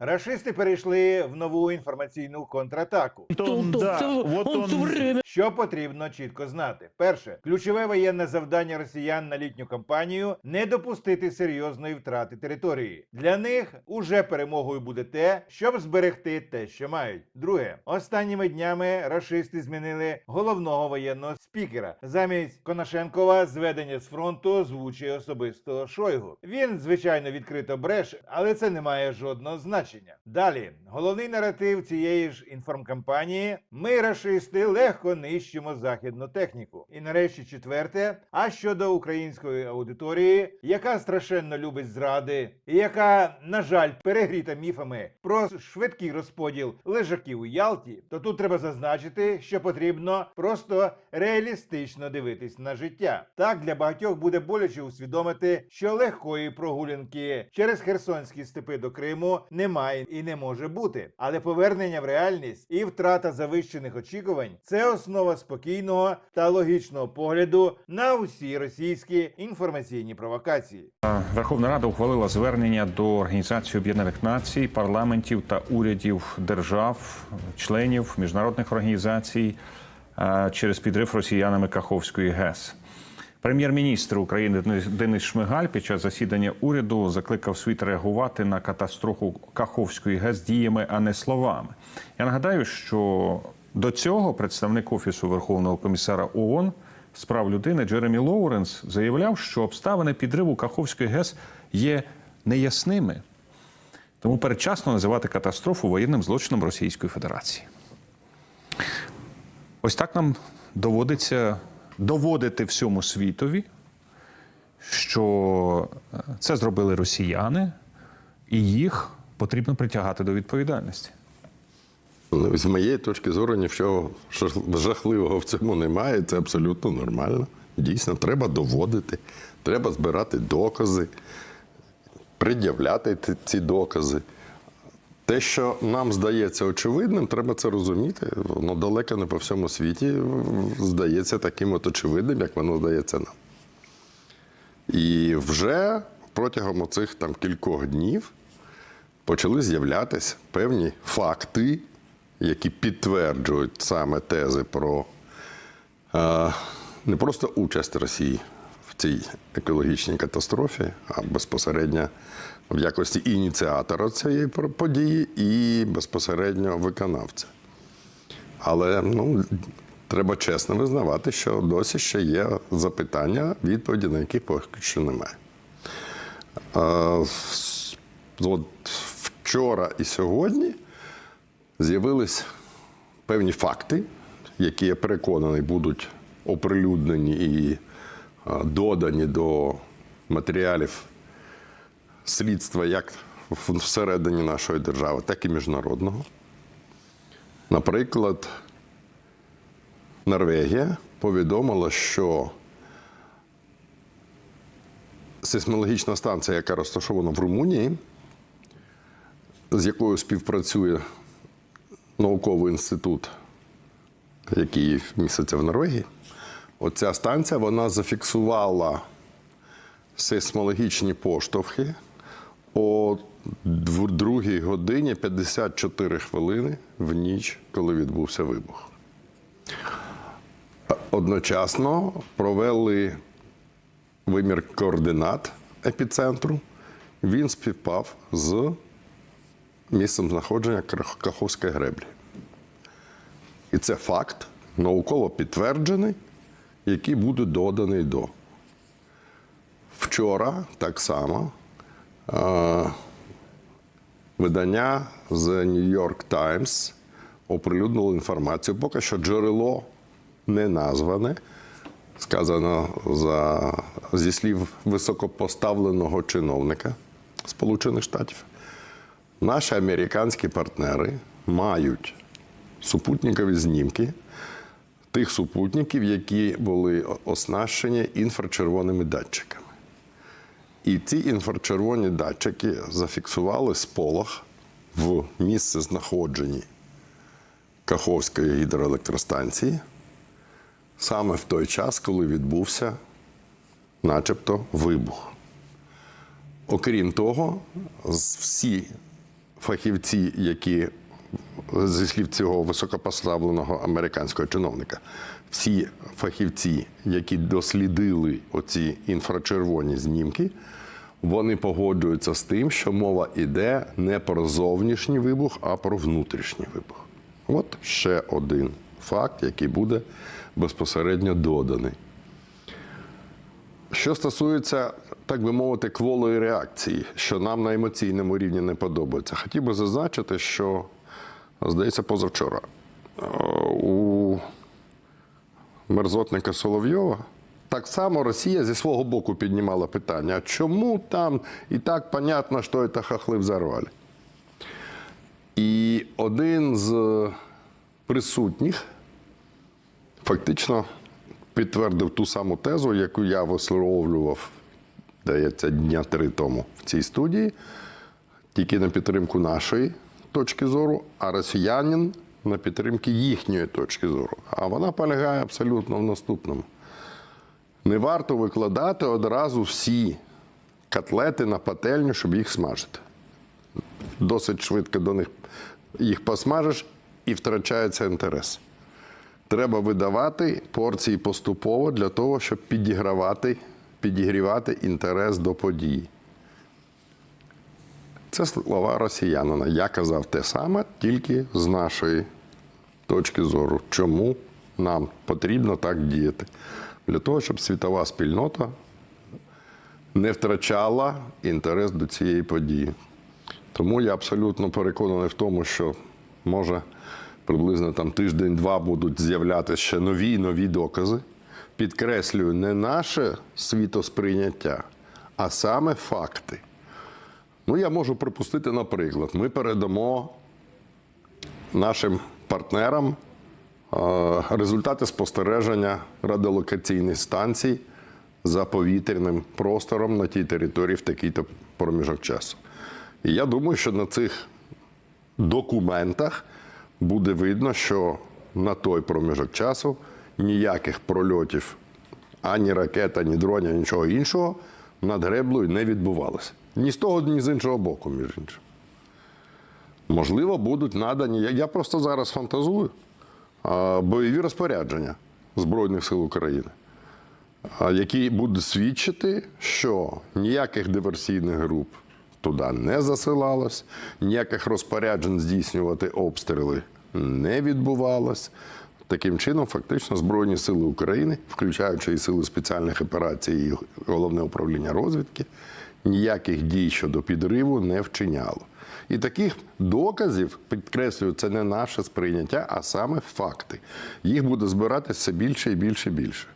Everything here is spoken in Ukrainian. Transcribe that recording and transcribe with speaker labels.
Speaker 1: Рашисти перейшли в нову інформаційну контратаку.
Speaker 2: Он, да, вот он,
Speaker 1: Що потрібно чітко знати: перше, ключове воєнне завдання росіян на літню кампанію не допустити серйозної втрати території. Для них уже перемогою буде те, щоб зберегти те, що мають. Друге, останніми днями рашисти змінили головного воєнного спікера. Замість Конашенкова зведення з фронту озвучує особисто Шойгу. Він звичайно відкрито бреше, але це не має жодного значення. Далі головний наратив цієї ж інформкампанії: ми рашисти легко нищимо західну техніку. І нарешті четверте. А щодо української аудиторії, яка страшенно любить зради, і яка, на жаль, перегріта міфами про швидкий розподіл лежаків у Ялті, то тут треба зазначити, що потрібно просто реалістично дивитись на життя. Так для багатьох буде боляче усвідомити, що легкої прогулянки через херсонські степи до Криму немає і не може бути. Але повернення в реальність і втрата завищених очікувань це основа спокійного та логічного погляду на усі російські інформаційні провокації.
Speaker 3: Верховна Рада ухвалила звернення до Організації Об'єднаних Націй, парламентів та урядів держав, членів міжнародних організацій е, через підрив росіянами Каховської ГЕС. Прем'єр-міністр України Денис- Шмигаль під час засідання уряду закликав світ реагувати на катастрофу Каховської ГЕС діями, а не словами. Я нагадаю, що до цього представник офісу Верховного комісара ООН з прав людини Джеремі Лоуренс заявляв, що обставини підриву Каховської ГЕС є неясними. Тому передчасно називати катастрофу воєнним злочином Російської Федерації. Ось так нам доводиться доводити всьому світові, що е, це зробили росіяни, і їх потрібно притягати до відповідальності.
Speaker 4: Ну, З моєї точки зору, нічого жахливого в цьому немає. Це абсолютно нормально. Дійсно, треба доводити, треба збирати докази, пред'являти ці докази. Те, що нам здається очевидним, треба це розуміти. Воно далеко не по всьому світі здається таким от очевидним, як воно здається нам. І вже протягом оцих там кількох днів почали з'являтися певні факти, які підтверджують саме тези про е, не просто участь Росії цій екологічній катастрофі, а безпосередньо в якості ініціатора цієї події і безпосередньо виконавця. Але ну, треба чесно визнавати, що досі ще є запитання, відповіді на які поки що немає. От вчора і сьогодні з'явились певні факти, які я переконаний будуть оприлюднені і додані до матеріалів слідства як всередині нашої держави, так і міжнародного. Наприклад, Норвегія повідомила, що сейсмологічна станція, яка розташована в Румунії, з якою співпрацює науковий інститут, який міститься в Норвегії, оця станція вона зафіксувала сейсмологічні поштовхи о 2 годині 54 хвилини в ніч, коли відбувся вибух. Одночасно провели вимір координат епіцентру. Він співпав з місцем знаходження Каховської греблі. І це факт науково підтверджений, який буде доданий до. Вчора так само е, видання The New York Times оприлюднило інформацію. Поки що джерело не назване. Сказано за, зі слів високопоставленого чиновника Сполучених Штатів. Наші американські партнери мають супутникові знімки тих супутників, які були оснащені інфрачервоними датчиками. І ці інфрачервоні датчики зафіксували сполох в місце знаходженні Каховської гідроелектростанції саме в той час, коли відбувся начебто вибух. Окрім того, всі фахівці, які зі слів цього високопоставленого американського чиновника, всі фахівці, які дослідили оці інфрачервоні знімки, вони погоджуються з тим, що мова йде не про зовнішній вибух, а про внутрішній вибух. От ще один факт, який буде безпосередньо доданий. Що стосується, так би мовити, кволої реакції, що нам на емоційному рівні не подобається, хотів би зазначити, що, здається, позавчора у мерзотника Соловйова так само Росія зі свого боку піднімала питання: чому там і так понятно, що це хахли взорвали? І один з присутніх фактично підтвердив ту саму тезу, яку я висловлював, здається, дня три тому в цій студії, тільки на підтримку нашої точки зору, а росіянин на підтримки їхньої точки зору. А вона полягає абсолютно в наступному. Не варто викладати одразу всі котлети на пательню, щоб їх смажити. Досить швидко до них їх посмажиш і втрачається інтерес. Треба видавати порції поступово для того, щоб підігравати, підігрівати інтерес до події. Це слова росіянина. Я казав те саме, тільки з нашої точки зору. Чому нам потрібно так діяти? Для того, щоб світова спільнота не втрачала інтерес до цієї події. Тому я абсолютно переконаний в тому, що може приблизно там тиждень-два будуть з'являтися ще нові і нові докази. Підкреслюю, не наше світосприйняття, а саме факти. Ну, я можу припустити, наприклад, ми передамо нашим партнерам е, результати спостереження радіолокаційних станцій за повітряним простором на тій території в такий-то проміжок часу. І я думаю, що на цих документах буде видно, що на той проміжок часу ніяких прольотів ані ракет, ані дронів, нічого іншого над греблею не відбувалося. Ні з того, ні з іншого боку, між іншим. Можливо, будуть надані. я- просто зараз фантазую бойові розпорядження Збройних сил України, які будуть свідчити, що ніяких диверсійних груп туди не засилалось, ніяких розпоряджень здійснювати обстріли не відбувалось. Таким чином, фактично, Збройні сили України, включаючи і сили спеціальних операцій, і головне управління розвідки, ніяких дій щодо підриву не вчиняло. І таких доказів, підкреслюю, це не наше сприйняття, а саме факти. Їх буде збиратися все більше і більше і більше.